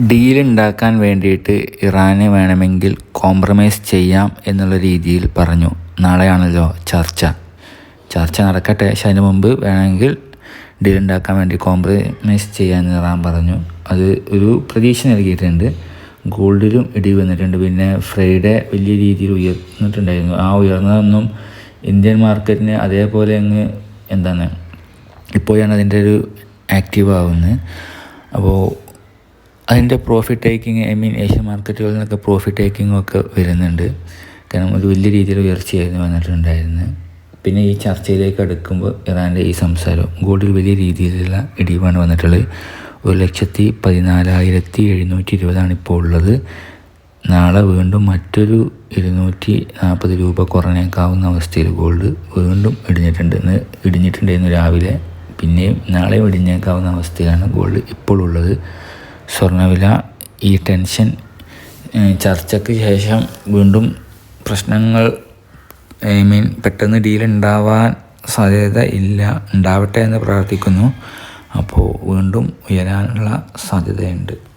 Deal ഉണ്ടാക്കാൻ വേണ്ടിയിട്ട് ഇറാന് വേണമെങ്കിൽ കോംപ്രമൈസ് ചെയ്യാം എന്നുള്ള രീതിയിൽ പറഞ്ഞു. നാളെയാണല്ലോ ചർച്ച. ചർച്ച നടക്കട്ടെ. പക്ഷെ അതിന് മുമ്പ് വേണമെങ്കിൽ ഡീൽ ഉണ്ടാക്കാൻ വേണ്ടി കോംപ്രമൈസ് ചെയ്യാൻ ഇറാൻ പറഞ്ഞു. അത് ഒരു പ്രതീക്ഷ നൽകിയിട്ടുണ്ട്. ഗോൾഡിലും ഇടിവ് വന്നിട്ടുണ്ട്. പിന്നെ ഫ്രൈഡേ വലിയ രീതിയിൽ ഉയർന്നിട്ടുണ്ടായിരുന്നു. ആ ഉയർന്നതൊന്നും ഇന്ത്യൻ മാർക്കറ്റിന് അതേപോലെ അങ്ങ് എന്താണ് ഇപ്പോഴാണ് അതിന്റെ ഒരു ആക്റ്റീവ് ആവുന്നത്. അപ്പോൾ അതിന്റെ profit taking I mean Asian മാർക്കറ്റുകളിൽ നിന്നൊക്കെ പ്രോഫിറ്റ് ടേക്കിങ്ങും ഒക്കെ വരുന്നുണ്ട്. കാരണം ഒരു വലിയ രീതിയിൽ ഉയർച്ചയായിരുന്നു വന്നിട്ടുണ്ടായിരുന്നത്. പിന്നെ ഈ ചർച്ചയിലേക്ക് അടുക്കുമ്പോൾ ഇറാന്റെ ഈ സംസാരം ഗോൾഡിൽ വലിയ രീതിയിലുള്ള ഇടിവാണ് വന്നിട്ടുള്ളത്. ഒരു ലക്ഷത്തി പതിനാലായിരത്തി എഴുന്നൂറ്റി ഇരുപതാണ് ഇപ്പോൾ ഉള്ളത്. നാളെ വീണ്ടും മറ്റൊരു ഇരുന്നൂറ്റി നാൽപ്പത് രൂപ കുറഞ്ഞേക്കാവുന്ന അവസ്ഥയിൽ ഗോൾഡ് വീണ്ടും ഇടിഞ്ഞിട്ടുണ്ട്. ഇന്ന് ഇടിഞ്ഞിട്ടുണ്ടായിരുന്നു രാവിലെ. പിന്നെയും നാളെയും ഇടിഞ്ഞേക്കാവുന്ന അവസ്ഥയിലാണ് ഗോൾഡ് ഇപ്പോൾ ഉള്ളത്. സ്വർണവില ഈ ടെൻഷൻ ചർച്ചയ്ക്ക് ശേഷം വീണ്ടും പ്രശ്നങ്ങൾ ഐ മീൻ പെട്ടെന്ന് ഡീൽ ഉണ്ടാവാൻ സാധ്യത ഇല്ല ഉണ്ടാവട്ടെ എന്ന് പ്രാർത്ഥിക്കുന്നു. അപ്പോൾ വീണ്ടും ഉയരാനുള്ള സാധ്യതയുണ്ട്.